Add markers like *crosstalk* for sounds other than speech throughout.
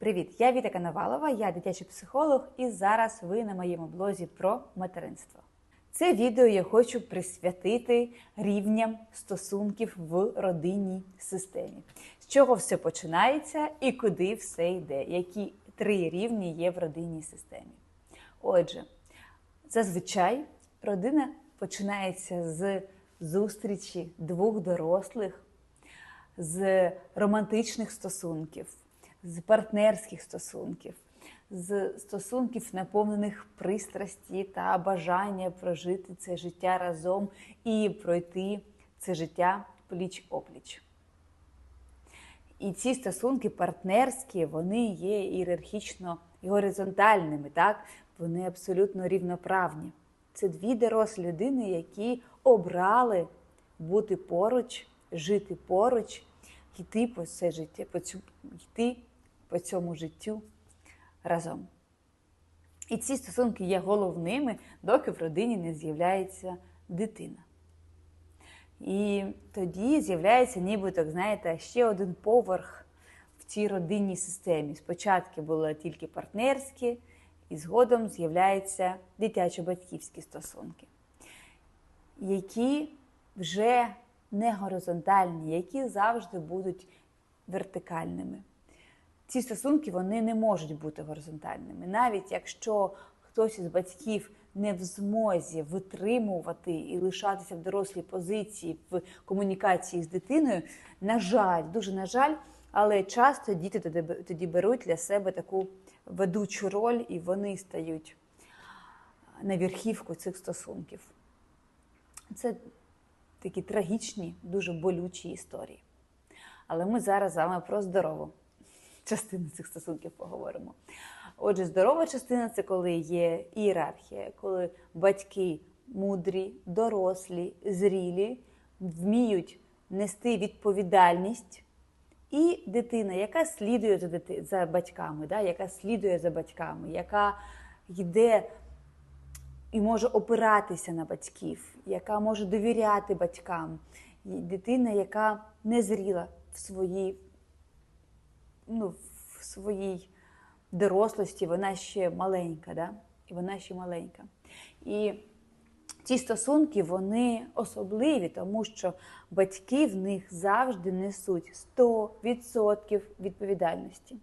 Привіт! Я Віта Коновалова, я дитячий психолог, і зараз ви на моєму блозі про материнство. Це відео я хочу присвятити рівням стосунків в родинній системі. З чого все починається і куди все йде, які три рівні є в родинній системі. Отже, зазвичай родина починається з зустрічі двох дорослих, з романтичних стосунків, з партнерських стосунків, з стосунків, наповнених пристрасті та бажання прожити це життя разом і пройти це життя пліч опліч. І ці стосунки партнерські, вони є ієрархічно і горизонтальними, так? вони абсолютно рівноправні. Це дві дорослі людини, які обрали бути поруч, жити поруч, йти по це життя, по цю, йти по цьому життю разом. І ці стосунки є головними, доки в родині не з'являється дитина. І тоді з'являється, нібито, знаєте, ще один поверх в цій родинній системі. Спочатку були тільки партнерські, і згодом з'являються дитячо-батьківські стосунки, які вже не горизонтальні, які завжди будуть вертикальними. Ці стосунки вони не можуть бути горизонтальними. Навіть якщо хтось із батьків не в змозі витримувати і лишатися в дорослій позиції в комунікації з дитиною, на жаль, дуже на жаль, але часто діти тоді беруть для себе таку ведучу роль, і вони стають на верхівку цих стосунків. Це такі трагічні, дуже болючі історії. Але ми зараз з вами про здорову частину цих стосунків поговоримо. Отже, здорова частина це коли є ієрархія, коли батьки мудрі, дорослі, зрілі, вміють нести відповідальність. І дитина, яка слідує за дити... за батьками, да? яка слідує за батьками, яка йде і може опиратися на батьків, яка може довіряти батькам, дитина, яка не зріла в своїй ну, в своїй дорослості, вона ще маленька, да? і вона ще маленька. І ці стосунки вони особливі, тому що батьки в них завжди несуть 100% відповідальності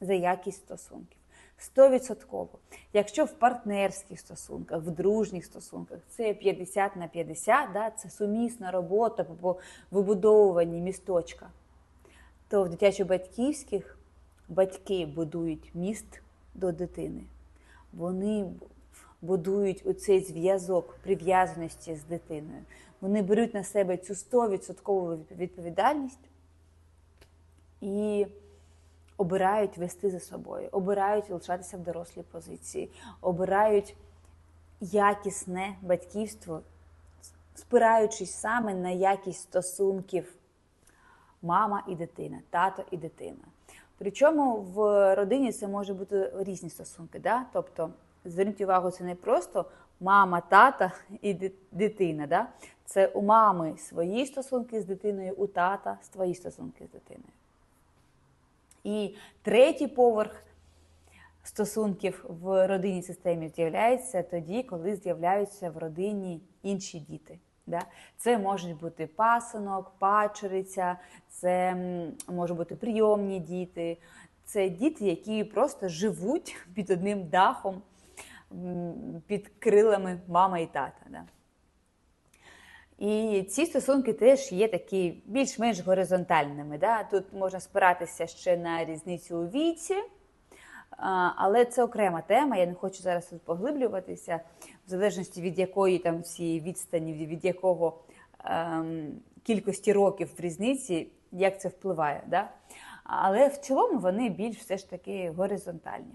за якість стосунків. 100%. Якщо в партнерських стосунках, в дружніх стосунках це 50 на 50, да, це сумісна робота по вибудовуванні місточка, то в дитячо-батьківських батьки будують міст до дитини. Вони будують оцей зв'язок прив'язаності з дитиною. Вони беруть на себе цю 100% відповідальність і обирають вести за собою, обирають лишатися в дорослій позиції, обирають якісне батьківство, спираючись саме на якість стосунків мама і дитина, тато і дитина. Причому в родині це може бути різні стосунки. Да? Тобто, зверніть увагу, це не просто мама, тата і дитина. Да? Це у мами свої стосунки з дитиною, у тата свої стосунки з дитиною. І третій поверх стосунків в родинній системі з'являється тоді, коли з'являються в родині інші діти. Да? Це можуть бути пасинок, пачериця, це можуть бути прийомні діти, це діти, які просто живуть *laughs* під одним дахом, під крилами мама і тата. Да? І ці стосунки теж є такі більш-менш горизонтальними. Да? Тут можна спиратися ще на різницю у віці, але це окрема тема. Я не хочу зараз тут поглиблюватися, в залежності від якої там всі відстані, від якого ем, кількості років в різниці, як це впливає. Да? Але в цілому вони більш все ж таки горизонтальні.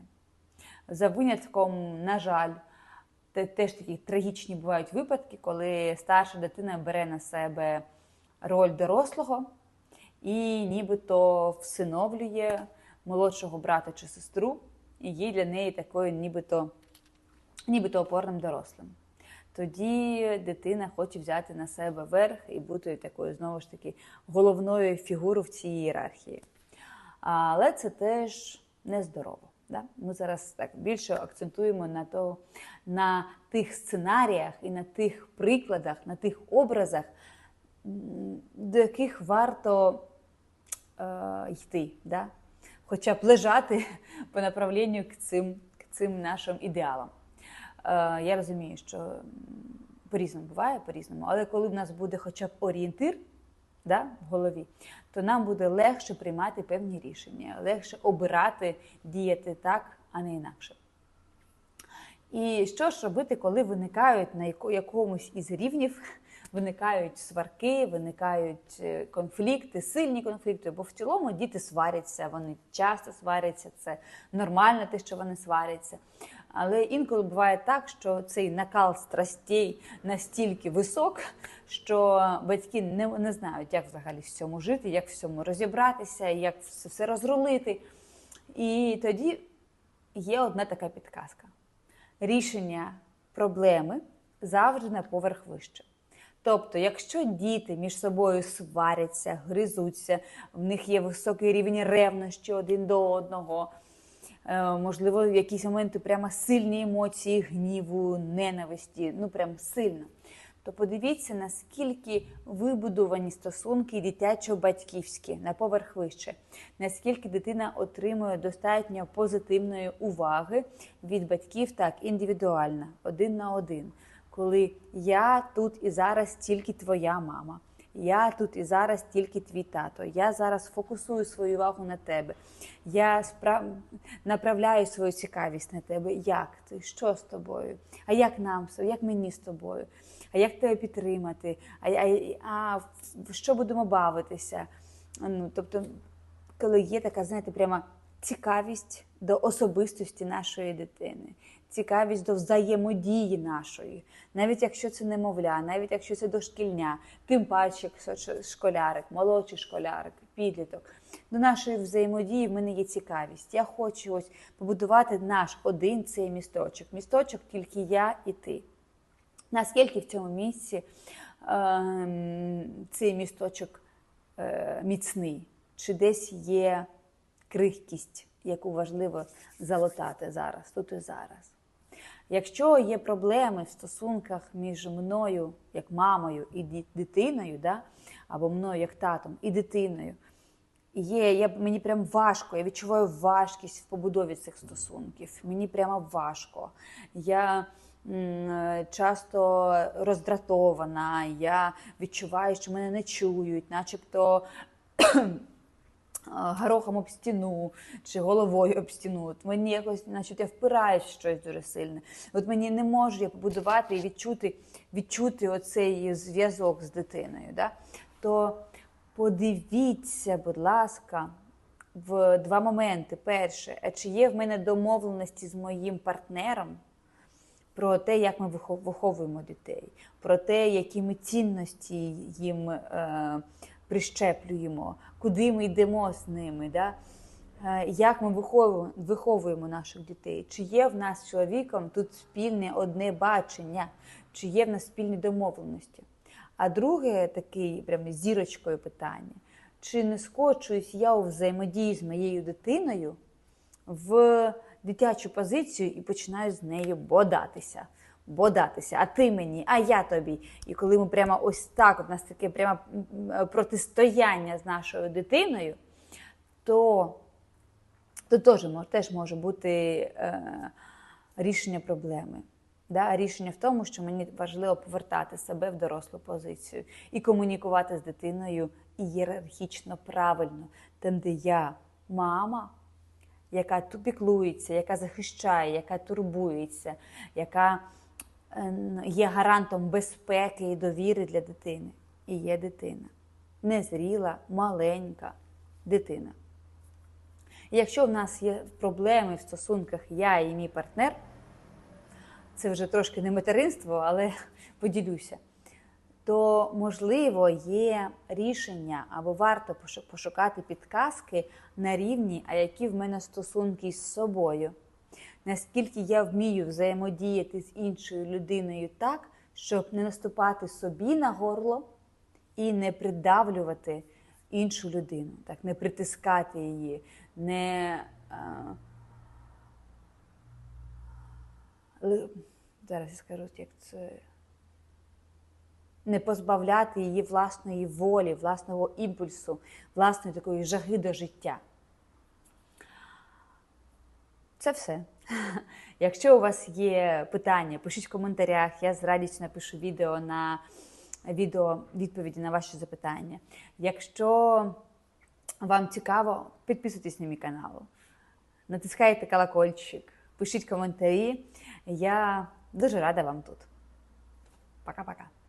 За винятком, на жаль, теж такі трагічні бувають випадки, коли старша дитина бере на себе роль дорослого і нібито всиновлює молодшого брата чи сестру, і є для неї такою нібито, нібито опорним дорослим. Тоді дитина хоче взяти на себе верх і бути такою, знову ж таки, головною фігурою в цій ієрархії. Але це теж нездорово. Да? Ми зараз так більше акцентуємо на то, на тих сценаріях і на тих прикладах, на тих образах, до яких варто е, йти, да? Хоча б лежати *laughs* по направленню к цим, к цим нашим ідеалам. Е, я розумію, що по-різному буває, по-різному, але коли в нас буде хоча б орієнтир да, в голові, то нам буде легше приймати певні рішення, легше обирати, діяти так, а не інакше. І що ж робити, коли виникають на якомусь із рівнів, виникають сварки, виникають е, конфлікти, сильні конфлікти, бо в цілому діти сваряться, вони часто сваряться, це нормально те, що вони сваряться. Але інколи буває так, що цей накал страстей настільки висок, що батьки не, не знають, як взагалі в цьому жити, як в цьому розібратися, як все, все розрулити. І тоді є одна така підказка рішення проблеми завжди на поверх вище. Тобто, якщо діти між собою сваряться, гризуться, в них є високий рівень ревнощі один до одного, е, можливо, в якісь моменти прямо сильні емоції гніву, ненависті, ну прям сильно. То подивіться, наскільки вибудовані стосунки дитячо-батьківські на поверх вище, наскільки дитина отримує достатньо позитивної уваги від батьків так індивідуально, один на один. Коли я тут і зараз тільки твоя мама, я тут і зараз тільки твій тато, я зараз фокусую свою увагу на тебе, я спра... направляю свою цікавість на тебе. Як ти? Що з тобою? А як нам, як мені з тобою? А як тебе підтримати? А, а, а в що будемо бавитися? Ну, тобто, коли є така, знаєте, прямо цікавість до особистості нашої дитини, цікавість до взаємодії нашої, навіть якщо це немовля, навіть якщо це дошкільня, тим паче якщо школярик, молодший школярик, підліток. До нашої взаємодії в мене є цікавість. Я хочу ось побудувати наш один цей місточок. Місточок тільки я і ти. Наскільки в цьому місці ем, цей місточок е, міцний, чи десь є крихкість, яку важливо залатати зараз, тут і зараз. Якщо є проблеми в стосунках між мною, як мамою, і дитиною, да? або мною як татом і дитиною, є, я, мені прям важко, я відчуваю важкість в побудові цих стосунків. Мені прямо важко. Я часто роздратована, я відчуваю, що мене не чують, начебто горохом об стіну чи головою об стіну. От мені якось, значить, я впираюсь в щось дуже сильне. От мені не можу я побудувати і відчути, відчути оцей зв'язок з дитиною. Да? То подивіться, будь ласка, в два моменти. Перше, а чи є в мене домовленості з моїм партнером? про те, як ми виховуємо дітей, про те, які ми цінності їм е, прищеплюємо, куди ми йдемо з ними, да? е, як ми виховуємо, наших дітей, чи є в нас з чоловіком тут спільне одне бачення, чи є в нас спільні домовленості. А друге таке прямо зірочкою питання: чи не скочуюсь я у взаємодії з моєю дитиною в дитячу позицію і починаю з нею бодатися. Бодатися, а ти мені, а я тобі. І коли ми прямо ось так, у нас таке прямо протистояння з нашою дитиною, то, то теж, мож- теж може бути е, рішення проблеми. Да? Рішення в тому, що мені важливо повертати себе в дорослу позицію і комунікувати з дитиною ієрархічно правильно, там, де я мама, яка ту піклується, яка захищає, яка турбується, яка е, є гарантом безпеки і довіри для дитини. І є дитина. Незріла, маленька дитина. Якщо в нас є проблеми в стосунках я і мій партнер, це вже трошки не материнство, але *laughs* поділюся, то можливо є рішення або варто пошукати підказки на рівні, а які в мене стосунки з собою наскільки я вмію взаємодіяти з іншою людиною так, щоб не наступати собі на горло і не придавлювати іншу людину, так, не притискати її, не зараз я скажу, як це. Не позбавляти її власної волі, власного імпульсу, власної такої жаги до життя. Це все. *laughs* Якщо у вас є питання, пишіть в коментарях. Я з радістю напишу відео на відео відповіді на ваші запитання. Якщо вам цікаво, підписуйтесь на мій канал, натискайте колокольчик, пишіть коментарі. Я дуже рада вам тут. Пока-пока.